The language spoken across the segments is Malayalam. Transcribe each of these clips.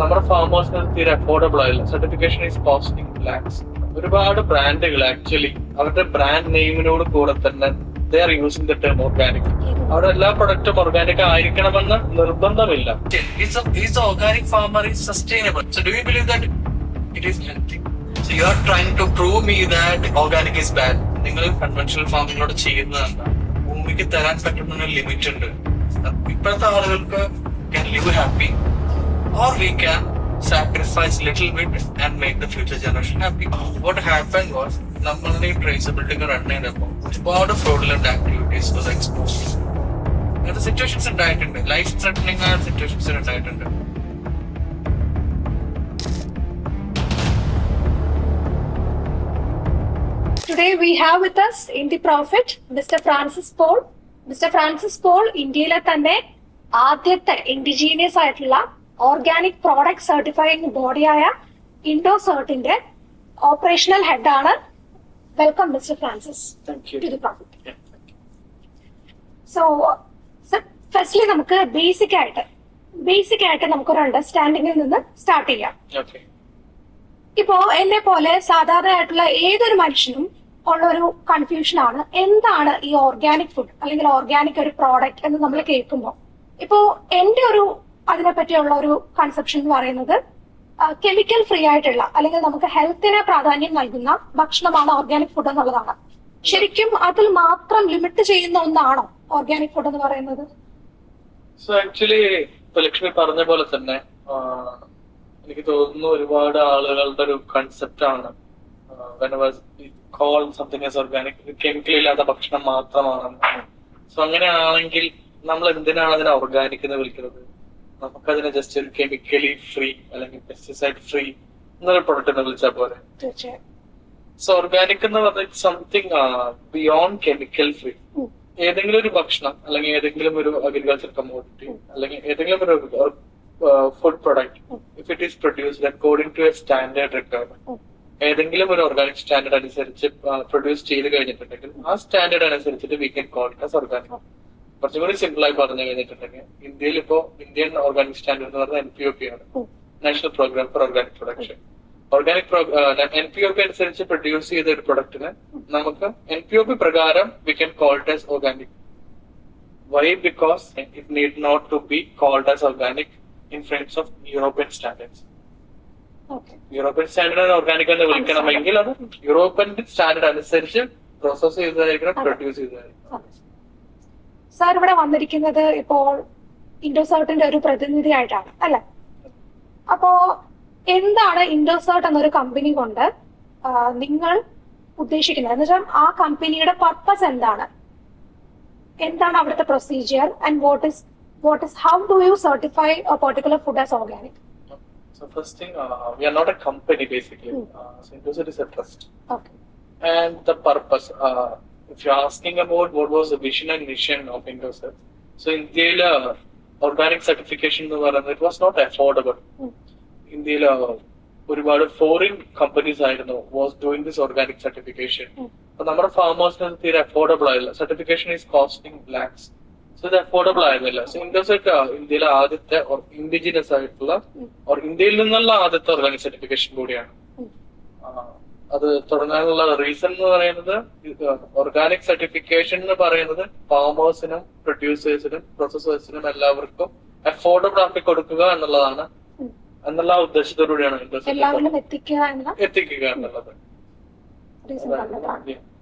നമ്മുടെ ഫാമേഴ്സിന് തീരെ അഫോർഡബിൾ ആയില്ല. സർട്ടിഫിക്കേഷൻ ഈസ് കോസ്റ്റിംഗ് ലാക്സ് ഒരുപാട് ബ്രാൻഡുകൾ ആക്ച്വലി അവരുടെ ബ്രാൻഡ് നെയിമിനോട് കൂടെ തന്നെ they are using the term organic അവിടെ എല്ലാ പ്രൊഡക്റ്റും ഓർഗാനിക് ആയിരിക്കണമെന്ന് നിർബന്ധമില്ല. Organic farmer is sustainable so do you believe that it is healthy so you are trying to prove me that organic is bad നിങ്ങൾ കൺവെൻഷണൽ ഫാമിങ്ങിനോട് ചെയ്യുന്നതല്ല ഭൂമിക്ക് തരാൻ പറ്റുന്ന ലിമിറ്റ് ഉണ്ട്. ഇപ്പോഴത്തെ ആളുകൾക്ക് can live happy or we can sacrifice little bit and make the future generation happy. What happened was നമ്മളുടെ ട്രേസബിലിറ്റി റൺ ചെയ്തപ്പോൾ ഒരുപാട് ഫ്രോഡുലന്റ് ആക്ടിവിറ്റീസ് വാസ് എക്സ്പോസ് അങ്ങനത്തെ സിറ്റുവേഷൻസ് ഉണ്ടായിട്ടുണ്ട് ലൈഫ് ത്രെറ്റനിങ് ആയ സിറ്റുവേഷൻസ് ഉണ്ടായിട്ടുണ്ട് Today we have with us in the Prophet Mr. Francis Paul. Mr. Francis Paul ഇന്ത്യയിലെ തന്നെ ആദ്യത്തെ ഇൻഡിജീനിയസ് ആയിട്ടുള്ള ഓർഗാനിക് പ്രോഡക്റ്റ് സർട്ടിഫൈയിങ് ബോഡിയായ ഇൻഡോസേർട്ടിന്റെ ഓപ്പറേഷണൽ ഹെഡ് ആണ് welcome mister Francis. To the profit so firstly നമുക്ക് ബേസിക് ആയിട്ട് ബേസിക് ആയിട്ട് നമുക്കൊരു അണ്ടർസ്റ്റാൻഡിങ്ങിൽ നിന്ന് സ്റ്റാർട്ട് ചെയ്യാം. ഇപ്പോ എന്നെ പോലെ സാധാരണ ആയിട്ടുള്ള ഏതൊരു മനുഷ്യനും ഉള്ള ഒരു കൺഫ്യൂഷൻ ആണ്. എന്താണ് ഈ ഓർഗാനിക് ഫുഡ് അല്ലെങ്കിൽ ഓർഗാനിക് ഒരു പ്രോഡക്റ്റ് എന്ന് നമ്മൾ കേൾക്കുമ്പോൾ ഇപ്പോ എന്റെ ഒരു അതിനെ പറ്റിയുള്ള ഒരു കൺസെപ്ഷൻ എന്ന് പറയുന്നത് കെമിക്കൽ ഫ്രീ ആയിട്ടുള്ള അല്ലെങ്കിൽ നമുക്ക് ഹെൽത്തിന് പ്രാധാന്യം നൽകുന്ന ഭക്ഷണമാണ് ഓർഗാനിക് ഫുഡ് എന്നുള്ളതാണ്. ശരിക്കും അതിൽ മാത്രം ലിമിറ്റ് ചെയ്യുന്ന ഒന്നാണോ ഓർഗാനിക് ഫുഡ് എന്ന് പറയുന്നത്? ആക്ച്വലി ലക്ഷ്മി പറഞ്ഞ പോലെ തന്നെ എനിക്ക് തോന്നുന്നു ഒരുപാട് ആളുകളുടെ ഒരു കൺസെപ്റ്റ് ആണ്. Call something as organic chemical ഇല്ലാത്ത ഭക്ഷണം മാത്രമാണ് സോ അങ്ങനെയാണെങ്കിൽ നമ്മൾ എന്തിനാണ് അതിനെ ഓർഗാനിക് എന്ന് വിളിക്കുന്നത്? നമുക്കതിനെ ജസ്റ്റ് ഒരു കെമിക്കലി ഫ്രീ അല്ലെങ്കിൽ പെസ്റ്റിസൈഡ് ഫ്രീ എന്നൊരു പ്രൊഡക്റ്റ് എന്ന് വിളിച്ചാൽ പോലെ സോ ഓർഗാനിക് എന്ന് പറഞ്ഞ സംതിങ് ബിയോണ്ട് കെമിക്കൽ ഫ്രീ ഏതെങ്കിലും ഒരു ഭക്ഷണം അല്ലെങ്കിൽ ഏതെങ്കിലും ഒരു അഗ്രികൾച്ചർ കമ്മോഡിറ്റി അല്ലെങ്കിൽ ഏതെങ്കിലും ഒരു food product. If it is produced according to a standard requirement ഏതെങ്കിലും ഒരു ഓർഗാനിക് സ്റ്റാൻഡേർഡ് അനുസരിച്ച് പ്രൊഡ്യൂസ് ചെയ്ത് കഴിഞ്ഞിട്ടുണ്ടെങ്കിൽ ആ സ്റ്റാൻഡേർഡ് അനുസരിച്ചിട്ട് we can call it organic കുറച്ചും കൂടി സിമ്പിൾ ആയി പറഞ്ഞു കഴിഞ്ഞിട്ടുണ്ടെങ്കിൽ ഇന്ത്യയിൽ ഇപ്പോ ഇന്ത്യൻ ഓർഗാനിക് സ്റ്റാൻഡേർഡ് എന്ന് പറഞ്ഞാൽ എൻ പി ഒ പി ആണ്. National programme for organic production organic N P O P അനുസരിച്ച് പ്രൊഡ്യൂസ് ചെയ്ത ഒരു പ്രൊഡക്റ്റിന് നമുക്ക് എൻ പി ഒ പി പ്രകാരം we can called as organic why because it need not to be called as organic in friends of European standards European standard organic എന്ന് വിളിക്കണമെങ്കിൽ അത് യൂറോപ്യൻ സ്റ്റാൻഡേർഡ് അനുസരിച്ച് പ്രോസസ് ചെയ്തതായിരിക്കണം പ്രൊഡ്യൂസ് ചെയ്തതായിരിക്കണം സാർ ഇവിടെ വന്നിരിക്കുന്നത് ഇപ്പോൾ ഇൻഡോസേർട്ടിന്റെ ഒരു പ്രതിനിധിയായിട്ടാണ് അല്ലെ അപ്പോ എന്താണ് ഇൻഡോസേർട്ട് എന്നൊരു കമ്പനി കൊണ്ട് നിങ്ങൾ ഉദ്ദേശിക്കുന്നത് എന്ന് വെച്ചാൽ ആ കമ്പനിയുടെ പർപ്പസ് എന്താണ് എന്താണ് അവിടുത്തെ procedure and what is what is how do you certify a particular food as organic So first thing, uh, we are not a company basically. Mm. Uh, so Indosat is a trust. Okay. And the purpose, uh, if you're asking about what was the vision and mission of Indosat, so ഇന്ത്യയിൽ ഓർഗാനിക് സർട്ടിഫിക്കേഷൻ എന്ന് പറയുന്നത് ഇറ്റ് വാസ് നോട്ട് അഫോർഡബിൾ. ഇന്ത്യയിൽ ഒരുപാട് ഫോറിൻ കമ്പനീസ് ആയിരുന്നു was doing this organic certification അപ്പൊ നമ്മുടെ ഫാമേഴ്സിന് തീരെ അഫോർഡബിൾ ആയില്ല. Certification is costing lakhs so ഇത് അഫോർഡബിൾ ആയിരുന്നില്ല. സോ ഇൻഡോസെറ്റ് ഇന്ത്യയിലെ ആദ്യത്തെ ഇൻഡിജിനസ് ആയിട്ടുള്ള ഇന്ത്യയിൽ നിന്നുള്ള ആദ്യത്തെ ഓർഗാനിക് സർട്ടിഫിക്കേഷൻ കൂടിയാണ്. ആ, അത് തുടങ്ങാനുള്ള റീസൺ എന്ന് പറയുന്നത് ഓർഗാനിക് സർട്ടിഫിക്കേഷൻ എന്ന് പറയുന്നത് ഫാമേഴ്സിനും പ്രൊഡ്യൂസേഴ്സിനും പ്രൊസസേഴ്സിനും എല്ലാവർക്കും അഫോർഡബിൾ ആക്കി കൊടുക്കുക എന്നുള്ളതാണ്. എന്നുള്ള ഉദ്ദേശത്തോടുകൂടിയാണ് എത്തിക്കുക എന്ന എത്തിക്കുക എന്നുള്ളത്.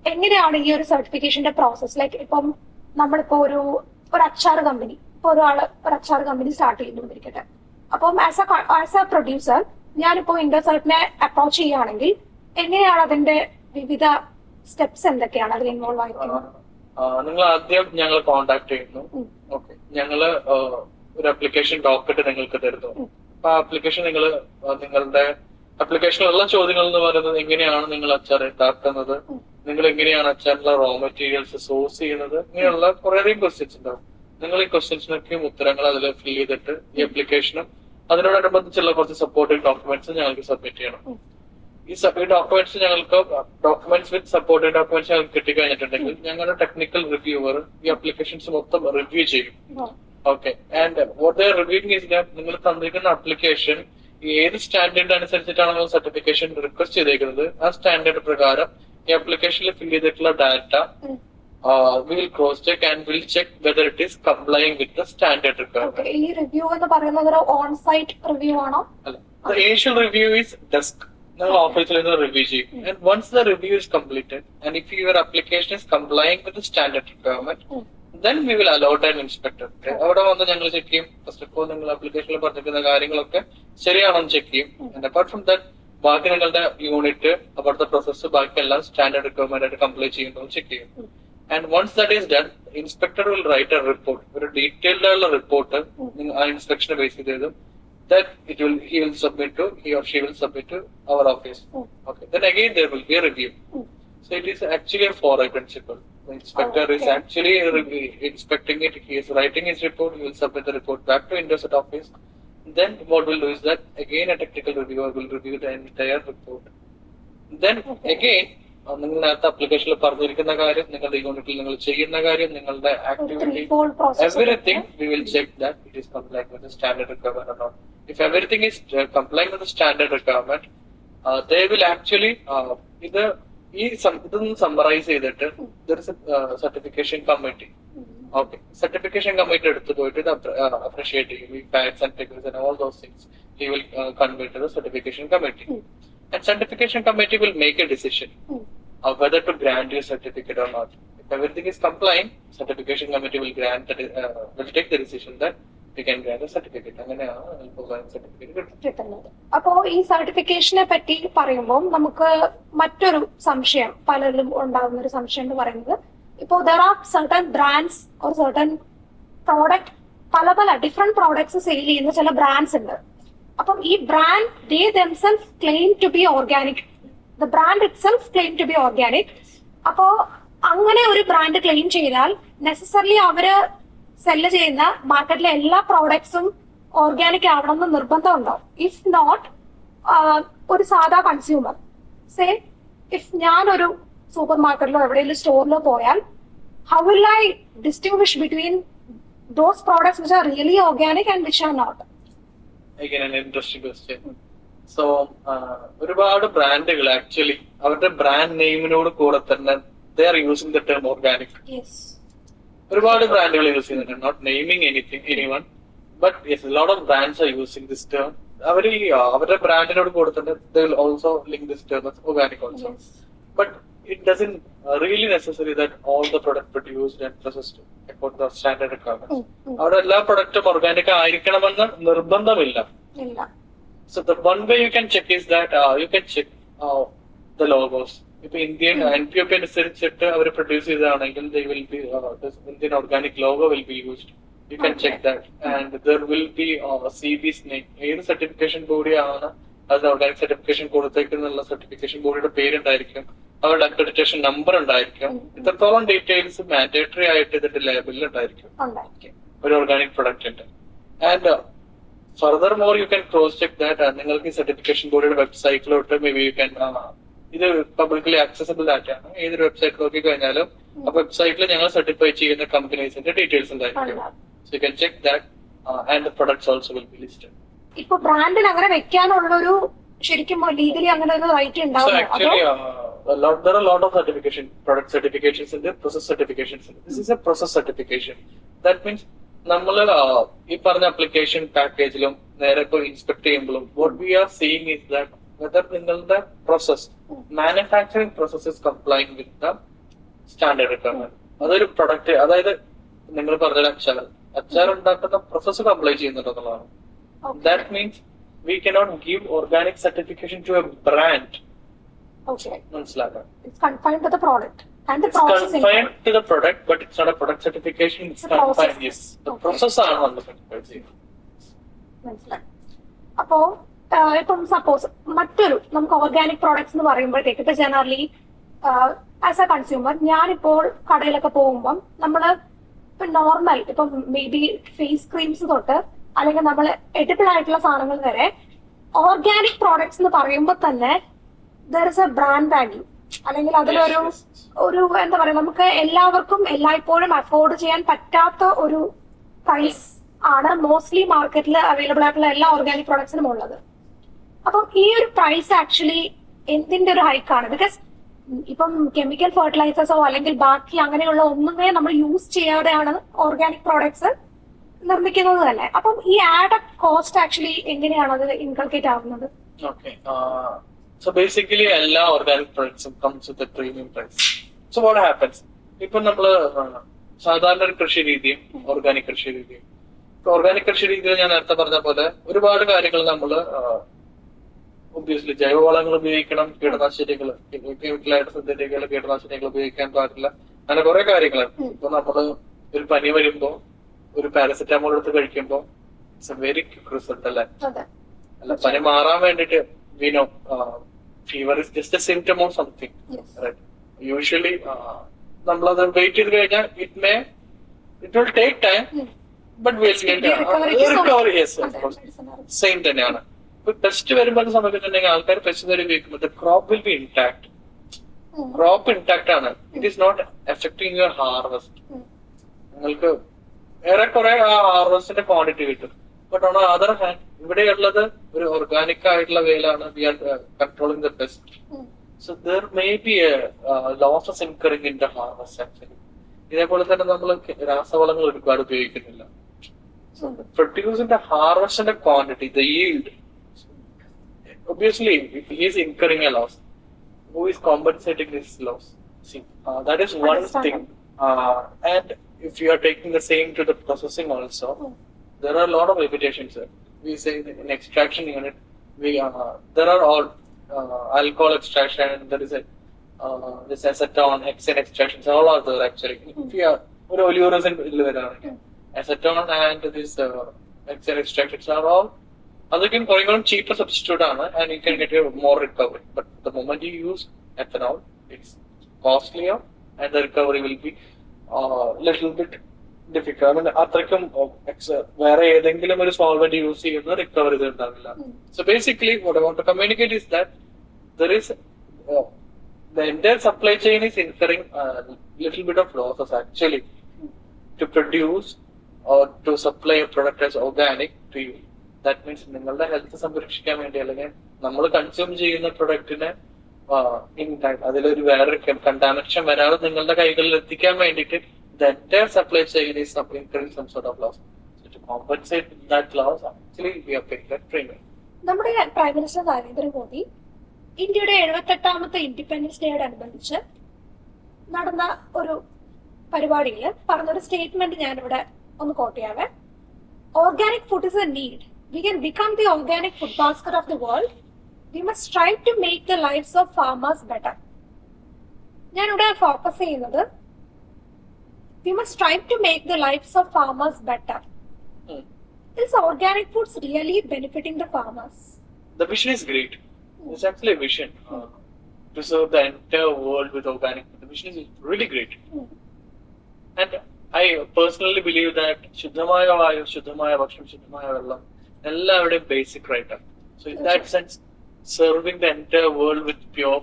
എങ്ങനെയാണ് ഈ ഒരു സർട്ടിഫിക്കേഷന്റെ പ്രോസസ് ലൈക്ക് ഇപ്പം നമ്മളിപ്പോ ഒരു ഒരു അച്ചാർ കമ്പനി ഇപ്പൊ ഒരാൾ ഒരു അച്ചാർ കമ്പനി സ്റ്റാർട്ട് ചെയ്യുന്നുണ്ടിരിക്കട്ടെ അപ്പം as a as a producer ഞാനിപ്പോ ഇൻഡോസർട്ടിനെ അപ്രോച്ച് ചെയ്യുകയാണെങ്കിൽ എങ്ങനെയാണ് അതിന്റെ വിവിധ സ്റ്റെപ്സ് എന്തൊക്കെയാണ് അതിൽ ഇൻവോൾവ് ആയിരിക്കുന്നത്? നിങ്ങൾ ആദ്യം ഞങ്ങൾ കോണ്ടാക്ട് ചെയ്യുന്നു. ഓക്കെ ഞങ്ങൾ ഒരു അപ്ലിക്കേഷൻ ഡോക്യുമെന്റ് നിങ്ങൾക്ക് തരുന്നു. അപ്പൊ ആ അപ്ലിക്കേഷൻ നിങ്ങൾ നിങ്ങളുടെ അപ്ലിക്കേഷനിലുള്ള ചോദ്യങ്ങൾ എന്ന് പറയുന്നത് എങ്ങനെയാണ് നിങ്ങൾ അച്ചാർ ഉണ്ടാക്കുന്നത്. നിങ്ങൾ എങ്ങനെയാണ് അച്ചാറിലെ റോ മെറ്റീരിയൽസ് സോഴ്സ് ചെയ്യുന്നത്? ഇങ്ങനെയുള്ള കുറേയധികം ക്വസ്റ്റ്യൻസ് ഉണ്ടാവും. നിങ്ങൾ ഈ ക്വസ്റ്റ്യൻസിനൊക്കെയും ഉത്തരങ്ങൾ അതിൽ ഫിൽ ചെയ്തിട്ട് ഈ അപ്ലിക്കേഷനും അതിനോടനുബന്ധിച്ചുള്ള കുറച്ച് സപ്പോർട്ടിംഗ് ഡോക്യുമെന്റ്സ് ഞങ്ങൾക്ക് സബ്മിറ്റ് ചെയ്യണം. ഈ സബ് ഈ ഡോക്യുമെന്റ്സ് ഞങ്ങൾക്ക് ഡോക്യുമെന്റ്സ് വിത്ത് സപ്പോർട്ടഡ് ഡോക്യുമെന്റ്സ് ഞങ്ങൾക്ക് കിട്ടിക്കഴിഞ്ഞിട്ടുണ്ടെങ്കിൽ ഞങ്ങളുടെ ടെക്നിക്കൽ റിവ്യൂവർ ഈ അപ്ലിക്കേഷൻസ് മൊത്തം റിവ്യൂ ചെയ്യും. Okay and what their review is that നിങ്ങൾ തന്നിരിക്കുന്ന അപ്ലിക്കേഷൻ ഏത് സ്റ്റാൻഡേർഡ് അനുസരിച്ചിട്ടാണോ സർട്ടിഫിക്കേഷൻ റിക്വസ്റ്റ് ചെയ്തേക്കുന്നത്? ആ സ്റ്റാൻഡേർഡ് പ്രകാരം ഈ അപ്ലിക്കേഷനിൽ ഫിൽ ചെയ്തിട്ടുള്ള data. Will cross check and will check whether it is complying with the standard requirement ഈ റിവ്യൂ എന്ന് പറയുന്നത് ഒരു ഓൺ സൈറ്റ് റിവ്യൂ ആണോ? അല്ല. ഇനീഷ്യൽ റിവ്യൂ ഈസ് ഡെസ്ക് നിങ്ങൾ ഓഫീസിൽ നിന്ന് റിവ്യൂ ചെയ്യും. And once the review is completed and if your application is complying with standard requirement then we will allot and inspector അവിടെ വന്ന് ഞങ്ങൾ ചെക്ക് ചെയ്യും. ഫസ്റ്റ് ഓഫ് ഓൾ നിങ്ങൾ ആപ്ലിക്കേഷനിൽ പറഞ്ഞിരിക്കുന്ന കാര്യങ്ങളൊക്കെ ശരിയാണെന്ന് ചെക്ക് ചെയ്യും. ആൻഡ് അപ്പാർട്ട് ഫ്രം ദാറ്റ് ബാക്കി നിങ്ങളുടെ യൂണിറ്റ് അവിടുത്തെ പ്രോസസ്സ് ബാക്കി എല്ലാം സ്റ്റാൻഡേർഡ് റിക്വയർമെന്റ് ആയിട്ട് കംപ്ലീറ്റ് ചെയ്യുന്നു ചെക്ക് ചെയ്യും. And once that is done inspector will write a report ഒരു ഡീറ്റെയിൽഡ് ആയുള്ള റിപ്പോർട്ട് ആ ഇൻസ്പെക്ഷനെ ബേസ് ചെയ്തതും that it will he will submit to he or she will submit to our office. Mm. Okay. Then again there will be a review. Mm. So it is actually a four-eye principle. The inspector is Okay. actually re- inspecting it. He is writing his report. He will submit the report back to Indoset office. Then what we'll do is that again a technical reviewer will review the entire report. Then Okay. again നിങ്ങൾ നേരത്തെ അപ്ലിക്കേഷനിൽ പറഞ്ഞിരിക്കുന്ന കാര്യം നിങ്ങളുടെ യൂണിറ്റിൽ നിങ്ങൾ ചെയ്യുന്ന കാര്യം നിങ്ങളുടെ activity everything we will check that it is that with everything is uh, complying with the standard requirement, uh, they will actually uh, ഇത് ഈ ഇതൊന്ന് സമ്മറൈസ് ചെയ്തിട്ട് ഇതൊരു certification committee okay certification committee എടുത്തു പോയിട്ട് ഇത് അപ്രീഷിയേറ്റ് ചെയ്യും. ഈ facts and figures and all those things he will convert to the certification committee. And certification committee will make a decision uh, whether to grant you certificate or not. If everything is compliant, certification committee will grant that uh, will take the decision that we can grant a certificate. അങ്ങനെയാണ് നമുക്ക് സർട്ടിഫിക്കറ്റ് കിട്ടുന്നത് കിട്ടുന്നത് അപ്പോ ഈ സർട്ടിഫിക്കേഷനെ പറ്റി പറയുമ്പോൾ നമുക്ക് മറ്റൊരു സംശയം പലരിലും ഉണ്ടാകുന്ന ഒരു സംശയം എന്ന് പറയുന്നത് ഇപ്പോൾ there are certain brands or certain product പല പല ഡിഫറെന്റ് പ്രോഡക്ട്സ് സെയിൽ ചെയ്യുന്ന ചില ബ്രാൻഡ്സ് ഉണ്ട് അപ്പം ഈ brand they themselves claim to be organic the brand itself claim to be organic അപ്പോ അങ്ങനെ ഒരു ബ്രാൻഡ് ക്ലെയിം ചെയ്താൽ നെസസറിലി അവർ സെല്ല് ചെയ്യുന്ന മാർക്കറ്റിലെ എല്ലാ പ്രോഡക്ട്സും ഓർഗാനിക് ആവണമെന്ന് നിർബന്ധമുണ്ടോ? ഇഫ് നോട്ട് ഒരു സാധാ കൺസ്യൂമർ സേ ഇഫ് ഞാനൊരു സൂപ്പർ മാർക്കറ്റിലോ എവിടെയെങ്കിലും സ്റ്റോറിലോ പോയാൽ how will I distinguish between those products which are really organic and which are not. So ഒരുപാട് ബ്രാൻഡുകൾ ആക്ച്വലി അവരുടെ ബ്രാൻഡ് നെയിമിനോട് കൂടെ തന്നെ they are using the term organic ഒരുപാട് ബ്രാൻഡുകൾ യൂസ് ചെയ്യുന്നുണ്ട്. Not naming anything any one but yes lot of brands are using this term അവർ ഈ അവരുടെ ബ്രാൻഡിനോട് കൂടെ തന്നെ the will also link this term organic also but it doesn't really necessary that all the and processed according to the standard requirements. അവിടെ എല്ലാ പ്രൊഡക്റ്റും ഓർഗാനിക് ആയിരിക്കണമെന്ന് നിർബന്ധമില്ല. ഇല്ല so the one way you can check is that you can check the logos ഇപ്പൊ Indian N P O P അനുസരിച്ചിട്ട് അവർ produce ചെയ്തതാണെങ്കിൽ they will be Indian organic logo will be used you can check that and there will be C B snake ഏത് സർട്ടിഫിക്കേഷൻ ബോഡിയാണ് അത് ഓർഗാനിക് സർട്ടിഫിക്കേഷൻ കൊടുത്തേക്കുന്നുള്ള സർട്ടിഫിക്കേഷൻ ബോഡിയുടെ പേരുണ്ടായിരിക്കും. അവരുടെ അക്രഡിറ്റേഷൻ നമ്പർ ഉണ്ടായിരിക്കും. ഇത്രത്തോളം ഡീറ്റെയിൽസ് മാൻഡേറ്ററി ആയിട്ട് ഇതിന്റെ ലേബലിൽ ഉണ്ടായിരിക്കും. ഒരു organic പ്രൊഡക്റ്റിന്റെ and furthermore you can cross check that നിങ്ങൾക്ക് സർട്ടിഫിക്കേഷൻ ബോർഡിന്റെ വെബ്സൈറ്റിലോട്ട് മേ ബി യു ക്യാൻ ഇത് പബ്ലിക്കലി ആക്സസബിൾ ഡാറ്റ ആണ്. ഏതൊരു വെബ്സൈറ്റ് നോക്കി കഴിഞ്ഞാലും ആ വെബ്സൈറ്റിൽ ഞങ്ങൾ സർട്ടിഫൈ ചെയ്യുന്ന കമ്പനീസിന്റെ ഡീറ്റെയിൽസ് ഉണ്ടായിരിക്കും. ഉണ്ടാവും. So you can check that and the products also will be listed ഇപ്പൊ ബ്രാൻഡിൽ അങ്ങനെ വെക്കാനുള്ളൊരു ശരിക്കും ലീഗലി അങ്ങനെ ഒരു റൈറ്റ് ഉണ്ടാവും lot of certification product there are a lot of certification, product certifications process certification process certifications. നമ്മൾ ഈ പറഞ്ഞ അപ്ലിക്കേഷൻ പാക്കേജിലും നേരെ ഇപ്പോൾ ഇൻസ്പെക്ട് ചെയ്യുമ്പോഴും what we are seeing is that whether നിങ്ങളുടെ process manufacturing process is complying with the standard requirement അതൊരു പ്രൊഡക്റ്റ് അതായത് നിങ്ങൾ പറഞ്ഞ അച്ചാർ. അച്ചാർ ഉണ്ടാക്കുന്ന process comply ചെയ്യുന്നുണ്ടെന്നുള്ളതാണ് that means we cannot give organic certification to a brand മനസ്സിലാക്കാം. It's the It's process confined to the product, but it's not a product certification. It's, It's a process. confined. Yes, the Okay. process ആണ് നമ്മൾ the ചെയ്യുന്നത്. മനസ്സിലായി അപ്പോ ഇപ്പം സപ്പോസ് മറ്റൊരു നമുക്ക് ഓർഗാനിക് പ്രോഡക്ട്സ് എന്ന് പറയുമ്പോഴത്തേക്ക് ഇപ്പൊ ജനറലി ആസ് എ കൺസ്യൂമർ ഞാനിപ്പോൾ കടയിലൊക്കെ പോകുമ്പം നമ്മൾ ഇപ്പൊ നോർമൽ ഇപ്പൊ മേ ബി ഫേസ് ക്രീംസ് തൊട്ട് അല്ലെങ്കിൽ നമ്മൾ എഡിബിൾ ആയിട്ടുള്ള സാധനങ്ങൾ വരെ ഓർഗാനിക് പ്രോഡക്ട്സ് എന്ന് പറയുമ്പോൾ തന്നെ there is a brand value അല്ലെങ്കിൽ അതിലൊരു. ഒരു എന്താ പറയാ നമുക്ക് എല്ലാവർക്കും എല്ലായ്പ്പോഴും അഫോർഡ് ചെയ്യാൻ പറ്റാത്ത ഒരു പ്രൈസ് ആണ് മോസ്റ്റ്ലി മാർക്കറ്റിൽ അവൈലബിൾ ആയിട്ടുള്ള എല്ലാ ഓർഗാനിക് പ്രോഡക്ട്സിനും ഉള്ളത്. അപ്പം ഈ ഒരു പ്രൈസ് ആക്ച്വലി എന്തിന്റെ ഒരു ഹൈക്കാണ് ബിക്കോസ് ഇപ്പം കെമിക്കൽ ഫെർട്ടിലൈസേഴ്സോ അല്ലെങ്കിൽ ബാക്കി അങ്ങനെയുള്ള ഒന്നുമേ നമ്മൾ യൂസ് ചെയ്യാതെയാണ് ഓർഗാനിക് പ്രോഡക്ട്സ് നിർമ്മിക്കുന്നത് തന്നെ. അപ്പം ഈ ആഡ് കോസ്റ്റ് ആക്ച്വലി എങ്ങനെയാണ് അത് ഇൻകൾക്കേറ്റ് ആവുന്നത്? സോ ബേസിക്കലി എല്ലാ organic പ്രൊഡക്ട്സും comes with premium price so what happens ഇപ്പൊ നമ്മൾ സാധാരണ ഒരു കൃഷി രീതിയും ഓർഗാനിക് കൃഷി രീതിയും. ഓർഗാനിക് കൃഷി രീതിയിൽ ഞാൻ നേരത്തെ പറഞ്ഞ പോലെ ഒരുപാട് കാര്യങ്ങൾ നമ്മൾ ഒബ്വിയസ്ലി ജൈവവളങ്ങൾ ഉപയോഗിക്കണം കീടനാശിനികൾ കെമിക്കലായിട്ട് സിന്തറ്റിക് കീടനാശിനികൾ ഉപയോഗിക്കാൻ പാടില്ല. അങ്ങനെ കുറെ കാര്യങ്ങളുണ്ട് ഉം. ഇപ്പൊ നമ്മൾ ഒരു പനി വരുമ്പോ ഒരു പാരസെറ്റാമോൾ എടുത്ത് കഴിക്കുമ്പോ it's a very quick result അല്ലേ? അല്ല പനി മാറാൻ വേണ്ടിട്ട് we know fever is just a symptom of something yes usually നമ്മളത് വെയിറ്റ് ചെയ്ത് കഴിഞ്ഞാൽ it may it will take time but recovery yes. Same തന്നെയാണ്. പെസ്റ്റ് വരുമ്പോൾ സമയത്തുണ്ടെങ്കിൽ ആൾക്കാർ പെസ്റ്റ് ഉപയോഗിക്കുമ്പോൾ crop will be intact. Crop intact ആണ്. It is not affecting your harvest. നിങ്ങൾക്ക് ഏറെക്കുറെ ആ ഹാർവെസ്റ്റിന്റെ ക്വാണ്ടിറ്റി കിട്ടും. ബട്ട് ഓൺ അതർ ഹാൻഡ് ഇവിടെയുള്ളത് ഒരു ഓർഗാനിക് ആയിട്ടുള്ള വേലാണ്. We are controlling the pest hmm. So there may be losses incurring in the harvest actually ഇതേപോലെ തന്നെ നമ്മൾ രാസവളങ്ങൾ ഒരുപാട് ഉപയോഗിക്കുന്നില്ല. പ്രൊഡ്യൂസിന്റെ ഹാർവസ്റ്റിന്റെ quantity the yield obviously he's he is incurring a loss. Who is loss this loss? See thing that is one thing. Taking and if you are taking the same to the processing also Mm. there are a lot of limitations sir. we say that in extraction unit we uh, there are all uh, alcohol extraction there is a uh, this acetone hexane extractions all are there actually if you are ഒരു ഒലിയൂറസിൻ ഇതിൽ വരാണെങ്കിൽ acetone and this uh, hexane extractions are all അതൊക്കെ കുറേ കൂടെ ചീപ്പർ സബ്സ്റ്റിറ്റ്യൂട്ട് ആണ് and you can get more recovery but the moment you use ethanol it's costlier and the recovery will be little bit difficult അത്രക്കും വേറെ ഏതെങ്കിലും ഒരു സോൾവ് യൂസ് ചെയ്യുന്ന റിക്കവർ ഇത് ഉണ്ടാവില്ല. So basically what to communicate is that there is supply chain is inferring little bit of process actually to produce or to supply product as organic to you that means നിങ്ങളുടെ ഹെൽത്ത് സംരക്ഷിക്കാൻ വേണ്ടി അല്ലെങ്കിൽ നമ്മൾ കൺസ്യൂം ചെയ്യുന്ന പ്രൊഡക്റ്റിനെ ഇൻ അതിലൊരു വേറെ കണ്ടാമിനേഷൻ വരാതെ നിങ്ങളുടെ കൈകളിൽ എത്തിക്കാൻ വേണ്ടിട്ട് the entire supply chain is incurring some sort of loss. So to compensate that loss, actually we have paid that premium. നമ്മുടെ പ്രൈം മിനിസ്റ്റർ നരേന്ദ്രമോദി ഇന്ത്യയുടെ എഴുപത്തെട്ടാമത്തെ ഇൻഡിപെൻഡൻസ് ഡേയോടനുബന്ധിച്ച് നടന്ന ഒരു പരിപാടിയിൽ പറഞ്ഞൊരു സ്റ്റേറ്റ്മെന്റ് ഞാനിവിടെ ഒന്ന് quote ചെയ്യാവേ organic food is a need we can become the organic food basket of the world we must try to make the lifes of farmers better ഞാനിവിടെ ഫോക്കസ് ചെയ്യുന്നത് We must try to make the lifes of farmers better Hmm. Is organic foods really benefiting the farmers? The vision is great. It's actually a vision uh, to serve the entire world with organic. food. The vision is really great. Hmm. And I personally believe that ശുദ്ധമായ വായു ശുദ്ധമായ ഭക്ഷണം ശുദ്ധമായ വെള്ളം എല്ലാവരുടെയും basic right so in that sense serving the entire world with pure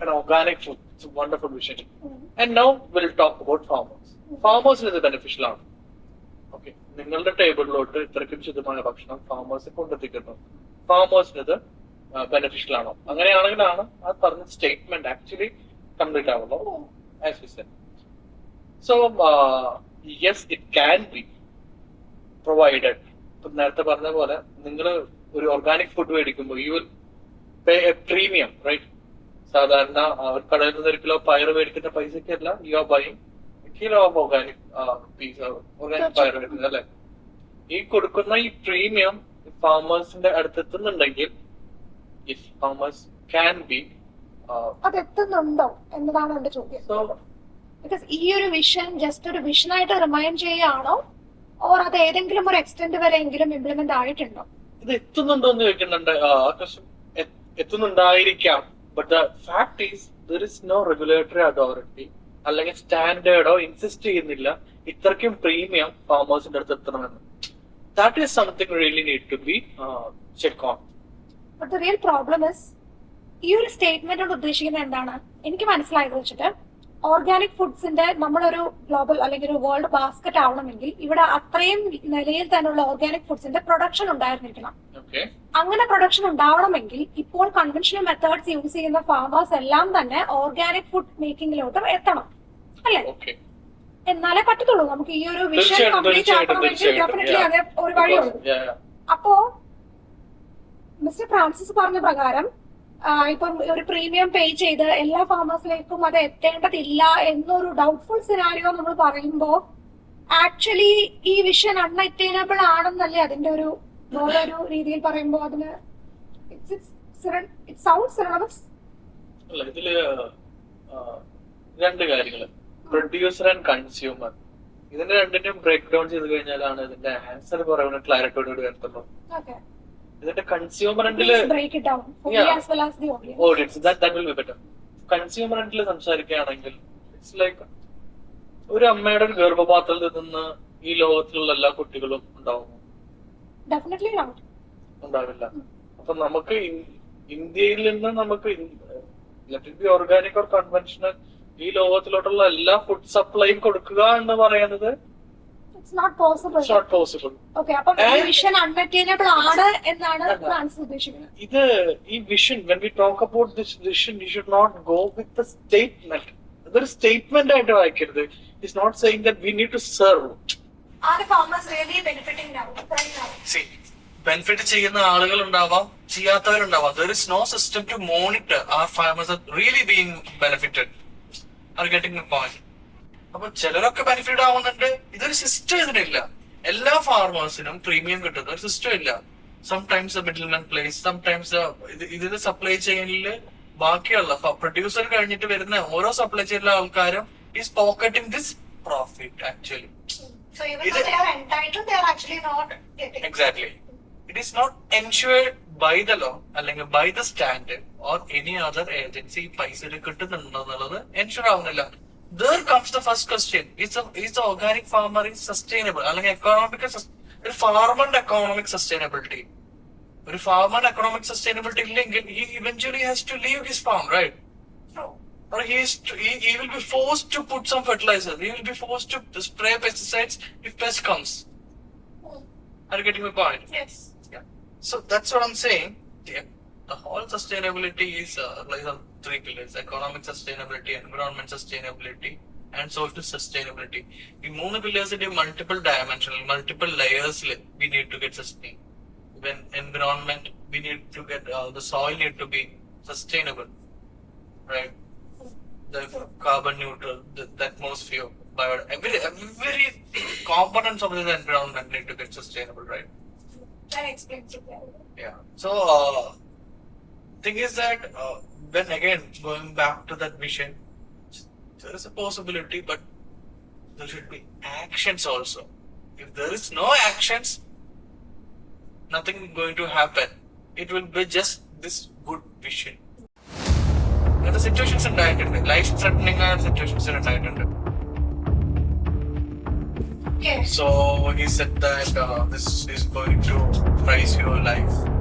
an organic food it's a wonderful vision Hmm. and now we'll talk about farmers Farmers ഇത് ബെനിഫിഷ്യൽ ആണ്. ഓക്കെ നിങ്ങളുടെ ടേബിളിലോട്ട് ഇത്രയ്ക്കും ശുദ്ധമായ ഭക്ഷണം ഫാമേഴ്സ് കൊണ്ടെത്തിക്കുന്നു ഫാമേഴ്സിന് ഇത് ബെനിഫിഷ്യൽ ആണോ? അങ്ങനെയാണെങ്കിലാണ് ആ പറഞ്ഞ സ്റ്റേറ്റ്മെന്റ് ആക്ച്വലി കംപ്ലീറ്റ് ആവുള്ളൂ so yes it can be provided ഇപ്പൊ നേരത്തെ പറഞ്ഞ പോലെ നിങ്ങൾ ഒരു ഓർഗാനിക് ഫുഡ് മേടിക്കുമ്പോൾ you will pay a premium right സാധാരണ അവർ കടയിൽ നിന്ന് ഒരു കിലോ പയർ മേടിക്കുന്ന പൈസക്കല്ല you are buying kilo of organic peas organic പയർ വരുന്നത് അല്ലെ? ഈ കൊടുക്കുന്ന ഈ പ്രീമിയം ഫാമേഴ്സിന്റെ അടുത്തെത്തുന്നുണ്ടെങ്കിൽ ഫാമേഴ്സ് ക്യാൻ ബി അതെത്തുന്നുണ്ടോ എന്നതാണ് എന്റെ ചോദ്യം. ബിക്കോസ് ഈ ഒരു വിഷൻ ജസ്റ്റ് ഒരു വിഷനായിട്ട് റിമൈൻഡ് ചെയ്യുകയാണോ? ഓർ അത് ഏതെങ്കിലും ഒരു എക്സ്റ്റെന്റ് വരെയെങ്കിലും ഇംപ്ലിമെന്റ് ആയിട്ടുണ്ടോ? ഇത് എത്തുന്നുണ്ടോ എന്ന് ചോദിക്കുന്നുണ്ട്. എത്തുന്നുണ്ടായിരിക്കാം. But the fact is there is no regulatory authority അല്ലെങ്കിൽ സ്റ്റാൻഡേർഡോ ഇൻസിസ്റ്റ് ചെയ്യുന്നില്ല ഇത്രയ്ക്കും പ്രീമിയം ഫാമേഴ്സിന്റെ അടുത്ത് എത്തണമെന്ന്. That is something really need to be check on but the real problem is ഈ ഒരു സ്റ്റേറ്റ്മെന്റ് കൊണ്ട് ഉദ്ദേശിക്കുന്നത് എന്താണ്? എനിക്ക് മനസ്സിലായത് വെച്ചിട്ട് ഓർഗാനിക് ഫുഡ്സിന്റെ നമ്മളൊരു ഗ്ലോബൽ അല്ലെങ്കിൽ ഒരു വേൾഡ് ബാസ്ക്കറ്റ് ആവണമെങ്കിൽ ഇവിടെ അത്രയും നിലയിൽ തന്നെയുള്ള ഓർഗാനിക് ഫുഡ്സിന്റെ പ്രൊഡക്ഷൻ ഉണ്ടായിരുന്നിരിക്കണം. അങ്ങനെ പ്രൊഡക്ഷൻ ഉണ്ടാവണമെങ്കിൽ ഇപ്പോൾ കൺവെൻഷണൽ മെത്തേഡ്സ് യൂസ് ചെയ്യുന്ന ഫാമേഴ്സ് എല്ലാം തന്നെ ഓർഗാനിക് ഫുഡ് മേക്കിങ്ങിലോട്ട് എത്തണം. അല്ലേ? എന്നാലേ പറ്റത്തുള്ളൂ. നമുക്ക് ഈ ഒരു വിഷൻ കംപ്ലീറ്റ് ആക്കണമെങ്കിൽ ഡെഫിനറ്റ്ലി അതെ ഒരു വഴിയുള്ളൂ അപ്പോ മിസ്റ്റർ ഫ്രാൻസിസ് പറഞ്ഞ പ്രകാരം ഇപ്പം ഒരു പ്രീമിയം പേ ചെയ്ത് എല്ലാ ഫാമേഴ്സിലേക്കും അത് എത്തേണ്ടതില്ല എന്നൊരു ഡൗട്ട്ഫുൾ സിനാരിയോ നമ്മൾ പറയുമ്പോ ആക്ച്വലി ഈ വിഷൻ അൺഅറ്റൈനബിൾ ആണെന്നല്ലേ അതിന്റെ ഒരു വേറൊരു രീതിയിൽ പറയുമ്പോ അതിന് ഇറ്റ് സൗണ്ട് സിറണമസ് അല്ല ഇതിൽ രണ്ട് കാര്യങ്ങൾ. പ്രൊഡ്യൂസർ ആൻഡ് കൺസ്യൂമർ ഇതിന്റെ രണ്ടിന്റെയും ബ്രേക്ക് ഡൗൺ ചെയ്ത് കഴിഞ്ഞാലാണ് ഇതിന്റെ ആൻസർ പറയുന്നത് ക്ലാരിറ്റിയോട് വരത്തുള്ളൂ ഇതിന്റെ കൺസ്യൂമർ എൻഡിൽ ഓഡിയൻസ് കൺസ്യൂമർ എൻഡിൽ സംസാരിക്കുകയാണെങ്കിൽ ഇറ്റ്സ് ലൈക്ക് ഒരു അമ്മയുടെ ഒരു ഗർഭപാത്രത്തിൽ നിന്ന് ഈ ലോകത്തിലുള്ള എല്ലാ കുട്ടികളും ഉണ്ടാവും. ഉണ്ടാവില്ല. അപ്പൊ നമുക്ക് ഇന്ത്യയിൽ നിന്ന് നമുക്ക് ബി ഓർഗാനിക് ഓർ കൺവെൻഷണൽ ഈ ലോകത്തിലോട്ടുള്ള എല്ലാ ഫുഡ് സപ്ലൈയും കൊടുക്കുക എന്ന് പറയുന്നത് ഇത് ഈ vision when we talk about this vision you should not go with statement അതൊരു സ്റ്റേറ്റ്മെന്റ് ആയിട്ട് വായിക്കരുത്. It's not saying that we need to serve benefit ചെയ്യുന്ന ആളുകൾ ഉണ്ടാവാം ചെയ്യാത്തവരുണ്ടാവാം there is no system to monitor are farmers really being benefited are getting point അപ്പൊ ചിലരൊക്കെ ബെനിഫിറ്റ് ആവുന്നുണ്ട്. ഇതൊരു സിസ്റ്റം ഇതിനില്ല. എല്ലാ ഫാർമേഴ്സിനും പ്രീമിയം കിട്ടുന്ന ഒരു സിസ്റ്റം ഇല്ല. Sometimes middle man plays sometimes ഇതിന് സപ്ലൈ ചെയിനിൽ ബാക്കിയുള്ള പ്രൊഡ്യൂസർ കഴിഞ്ഞിട്ട് വരുന്ന ഓരോ സപ്ലൈ ചെയിനിലെ ആൾക്കാരും is pocketing this profit actually. Exactly it is not ensured by the law അല്ലെങ്കിൽ by the stand or any other agency പൈസ കിട്ടുന്നുണ്ടോ എന്നുള്ളത് എൻഷുർ ആവുന്നില്ല there comes the first question is organic farmer is sustainable അല്ലെങ്കിൽ എക്കോണോമിക് ഒരു ഫാർമറിന്റെ എക്കോണോമിക് സസ്റ്റൈനബിലിറ്റി ഒരു ഫാർമറിന്റെ എക്കണോമിക് സസ്റ്റൈനബിലിറ്റി ഇല്ലെങ്കിൽ ഈ eventually has to leave his farm right or he is to, he, he will be forced to put some fertilizer. He will be forced to spray pesticides if pest comes. Are you getting my point? Yes. Yeah. So that's what I'm saying. Yeah. The whole sustainability is uh, like on three pillars: economic sustainability, environment sustainability, and social sustainability. ഈ മൂന്ന് പില്ലേഴ്സിന്റെ multiple ഡയമെൻഷനിൽ multiple ലെയേഴ്സിൽ we need to get sustain when environment we need to get uh, the soil need to be sustainable right the carbon neutral the, the atmosphere bio every every components of the environment need to get sustainable right That explains it very well. yeah so uh, thing is that uh, when again going back to that vision there is a possibility but there should be actions also if there is no actions nothing going to happen it will be just this good vision അങ്ങനത്തെ സിറ്റുവേഷൻസ് ഉണ്ടായിട്ടുണ്ട് ലൈഫ് ത്രെറ്റനിങ് ആയ സിറ്റുവേഷൻസ് ഉണ്ടായിട്ടുണ്ട് Okay. so he said that uh, this is going to rise your life